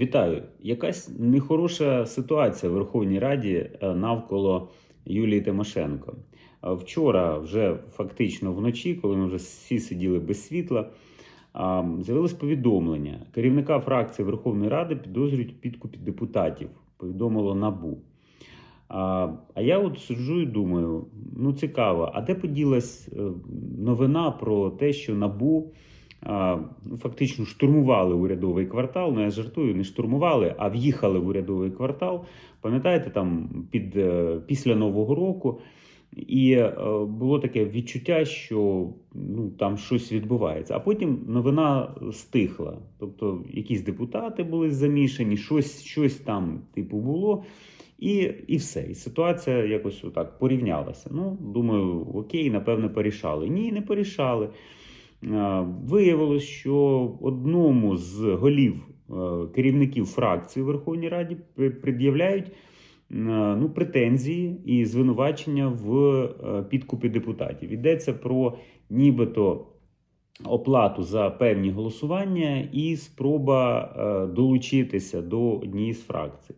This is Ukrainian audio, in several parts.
Вітаю! Якась нехороша ситуація в Верховній Раді е, навколо Юлії Тимошенко. Вчора, вже фактично вночі, коли ми вже всі сиділи без світла, з'явилось повідомлення. Керівника фракції Верховної Ради підозрюють у підкупі депутатів. Повідомило НАБУ. А, я от сиджу і думаю: ну цікаво, а де поділась е, новина про те, що НАБУ фактично штурмували урядовий квартал. Ну я жартую, не штурмували, а в'їхали в урядовий квартал. Пам'ятаєте, там під е, після Нового року. І е, було таке відчуття, що ну там щось відбувається. А потім новина стихла. Тобто, якісь депутати були замішані, щось, щось там типу було. І, і все. І ситуація якось отак порівнялася. Ну, думаю, окей, напевне, порішали. Ні, не порішали. Е, Виявилось, що одному з голів е, керівників фракції у Верховній Раді пред'являють е, ну, претензії і звинувачення в підкупі депутатів. Йдеться про нібито оплату за певні голосування і спроба долучитися до однієї з фракцій.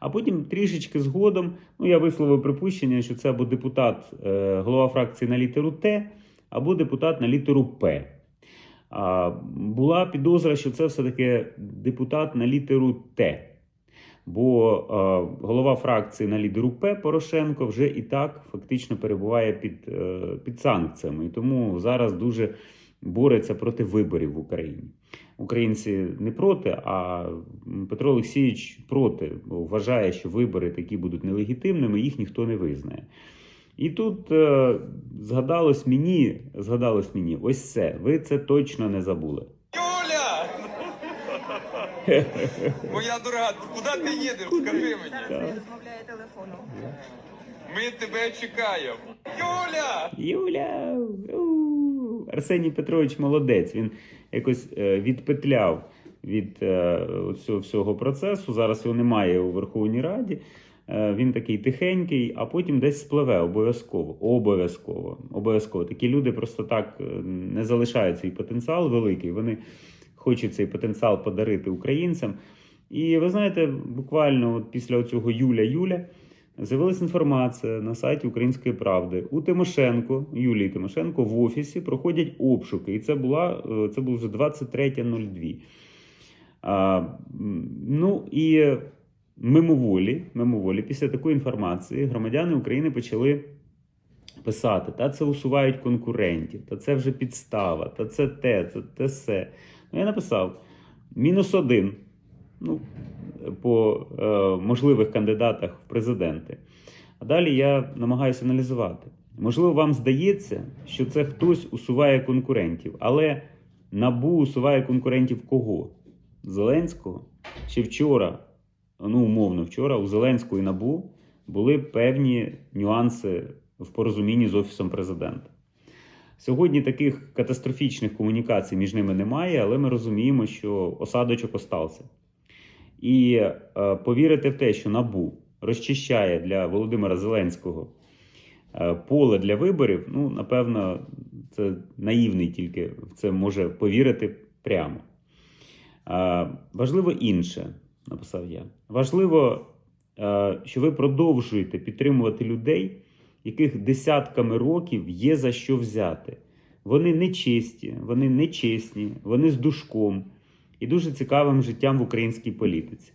А потім трішечки згодом, ну я висловив припущення, що це або депутат, голова фракції на літеру Т, або депутат на літеру П. Була підозра, що це все-таки депутат на літеру Т. Бо е, голова фракції на лідеру П Порошенко вже і так фактично перебуває під, е, під санкціями. І тому зараз дуже бореться проти виборів в Україні. Українці не проти, а Петро Олексійович проти, бо вважає, що вибори такі будуть нелегітимними, їх ніхто не визнає. І тут е, згадалось мені, згадалось мені, ось це. Ви це точно не забули. Юля! Моя дорога, куди ти їдеш? Скажи мені. Так. Зараз він розмовляє телефоном. Ми тебе чекаємо. Юля! Юля! у! Арсеній Петрович молодець. Він якось е, відпетляв від е, цього всього процесу. Зараз його немає у Верховній Раді. Е, Він такий тихенький, а потім десь спливе обов'язково. Обов'язково. Обов'язково. Такі люди просто так е, не залишають свій потенціал великий. Вони хочуть цей потенціал подарити українцям. І ви знаєте, буквально от після цього Юля-Юля. З'явилася інформація на сайті Української правди. У Тимошенко, Юлії Тимошенко, в офісі проходять обшуки. І це була е, це було вже 23.02. А, ну і мимоволі, мимоволі, після такої інформації громадяни України почали писати: та це усувають конкурентів, та це вже підстава, та це те, це те все. Ну, я написав: мінус один. Ну, по е, можливих кандидатах в президенти. А далі я намагаюся аналізувати. Можливо, вам здається, що це хтось усуває конкурентів, але набу усуває конкурентів кого? Зеленського? Чи вчора, ну умовно, вчора у Зеленського і набу були певні нюанси в порозумінні з офісом президента. Сьогодні таких катастрофічних комунікацій між ними немає, але ми розуміємо, що осадочок остався. І е, повірити в те, що НАБУ розчищає для Володимира Зеленського е, поле для виборів, ну, напевно, це наївний тільки в це може повірити прямо. Е, важливо інше, написав я. Важливо, е, що ви продовжуєте підтримувати людей, яких десятками років є за що взяти. Вони нечисті, вони нечесні, вони з душком і дуже цікавим життям в українській політиці.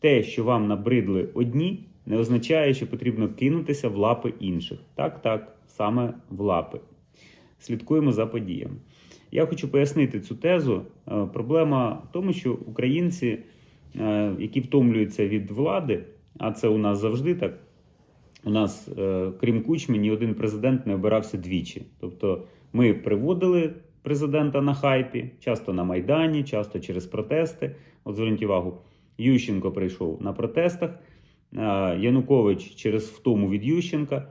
Те, що вам набридли одні, не означає, що потрібно кинутися в лапи інших. Так, так, саме в лапи. Слідкуємо за подіями. Я хочу пояснити цю тезу. Е, Проблема в тому, що українці, які втомлюються від влади, а це у нас завжди так. У нас, е, крім Кучми, ні один президент не обирався двічі. Тобто ми приводили президента на хайпі, часто на Майдані, часто через протести. От зверніть увагу, Ющенко прийшов на протестах, е, Янукович через втому від Ющенка,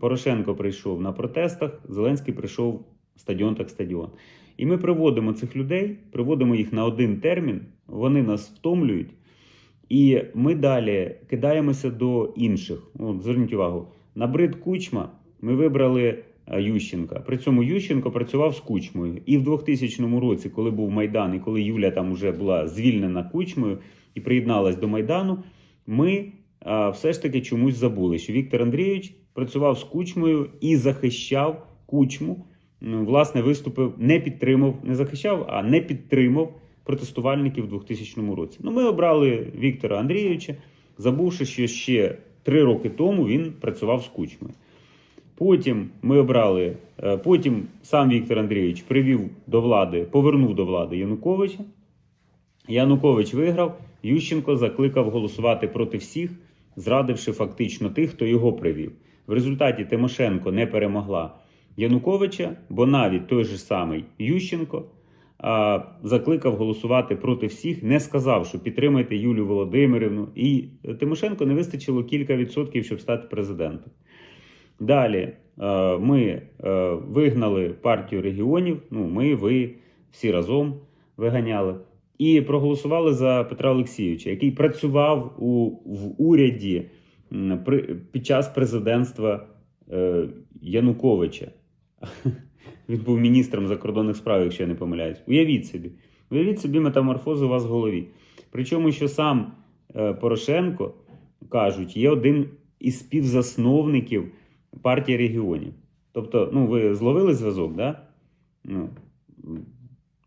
Порошенко прийшов на протестах, Зеленський прийшов стадіон так стадіон. І ми приводимо цих людей, приводимо їх на один термін, вони нас втомлюють. І ми далі кидаємося до інших. От, зверніть увагу, на брид Кучма ми вибрали е, Ющенка. При цьому Ющенко працював з кучмою. І в 2000 році, коли був Майдан, і коли Юля там вже була звільнена кучмою і приєдналась до Майдану, ми а, все ж таки чомусь забули, що Віктор Андрійович працював з кучмою і захищав кучму. Власне, виступив, не підтримав, не захищав, а не підтримав протестувальників у 2000 році. Ну, ми обрали Віктора Андрійовича, забувши, що ще три роки тому він працював з кучмою. Потім ми обрали, е, потім сам Віктор Андрійович привів до влади, повернув до влади Януковича. Янукович виграв, Ющенко закликав голосувати проти всіх, зрадивши фактично тих, хто його привів. В результаті Тимошенко не перемогла Януковича, бо навіть той же самий Ющенко а, закликав голосувати проти всіх, не сказав, що підтримайте Юлію Володимирівну. І Тимошенко не вистачило кілька відсотків, щоб стати президентом. Далі е, ми е, вигнали партію регіонів. Ну, ми, ви всі разом виганяли. І проголосували за Петра Олексійовича, який працював у, в уряді при, під час президентства е, Януковича. Він був міністром закордонних справ, якщо я не помиляюсь. Уявіть собі. Уявіть собі метаморфозу у вас в голові. Причому, що сам е, Порошенко кажуть, є один із співзасновників партії регіонів. Тобто, ну, ви зловили зв'язок, да? Ну,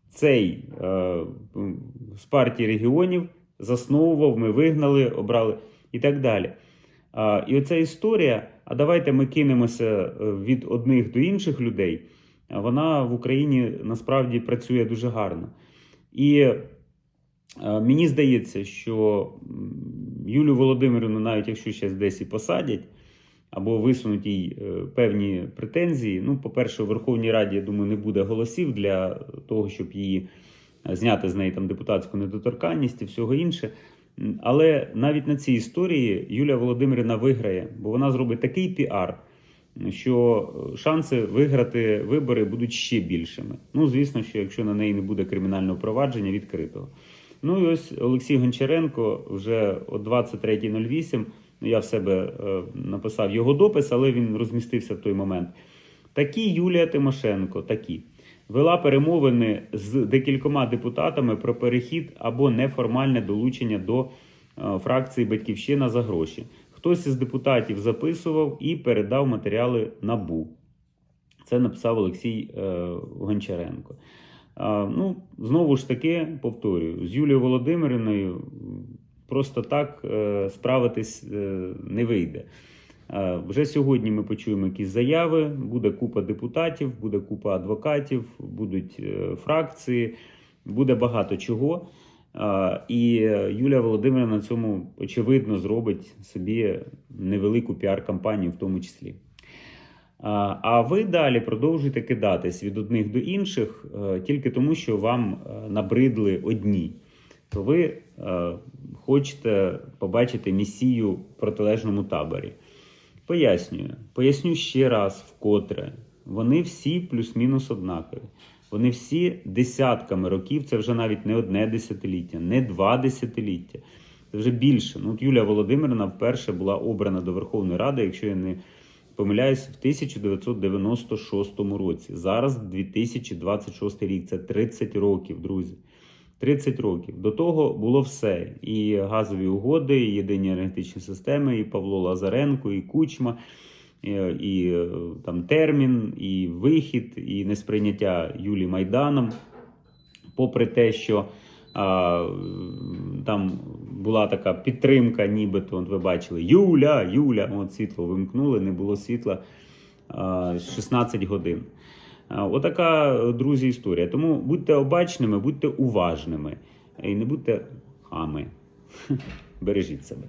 цей е, з партії регіонів засновував, ми вигнали, обрали і так далі. А, і оця історія, а давайте ми кинемося е, від одних до інших людей, вона в Україні насправді працює дуже гарно. І е, мені здається, що м, Юлію Володимирівну, навіть якщо зараз десь і посадять, або висунуть їй е, певні претензії. Ну, по-перше, у Верховній Раді, я думаю, не буде голосів для того, щоб її зняти з неї там депутатську недоторканність і всього інше. Але навіть на цій історії Юлія Володимирівна виграє, бо вона зробить такий піар, що е, шанси виграти вибори будуть ще більшими. Ну, звісно, що якщо на неї не буде кримінального провадження відкритого. Ну і ось Олексій Гончаренко вже о 23.08. Ну, я в себе е, написав його допис, але він розмістився в той момент. Такі Юлія Тимошенко, такі. Вела перемовини з декількома депутатами про перехід або неформальне долучення до е, фракції Батьківщина за гроші. Хтось із депутатів записував і передав матеріали НАБУ. Це написав Олексій е, Гончаренко. А, ну, знову ж таки, повторюю, з Юлією Володимирівною просто так е, справитись е, не вийде. Е, вже сьогодні ми почуємо якісь заяви, буде купа депутатів, буде купа адвокатів, будуть е, фракції, буде багато чого. Е, і Юлія Володимирівна на цьому очевидно зробить собі невелику піар-кампанію, в тому числі. А ви далі продовжуєте кидатись від одних до інших тільки тому, що вам набридли одні. То ви хочете побачити місію в протилежному таборі. Пояснюю, поясню ще раз вкотре. Вони всі плюс-мінус однакові. Вони всі десятками років, це вже навіть не одне десятиліття, не два десятиліття. Це вже більше. Ну, от Юлія Володимирівна вперше була обрана до Верховної Ради, якщо я не помиляюсь, в 1996 році. Зараз 2026 рік. Це 30 років, друзі. 30 років. До того було все: і газові угоди, і єдині енергетичні системи, і Павло Лазаренко, і Кучма, і, і е, там термін, і вихід, і несприйняття Юлії Майданом. Попри те, що а, там була така підтримка, нібито, от ви бачили, Юля, Юля, от світло вимкнули, не було світла а, 16 годин. Отака, друзі, історія. Тому будьте обачними, будьте уважними і не будьте хами. Бережіть себе.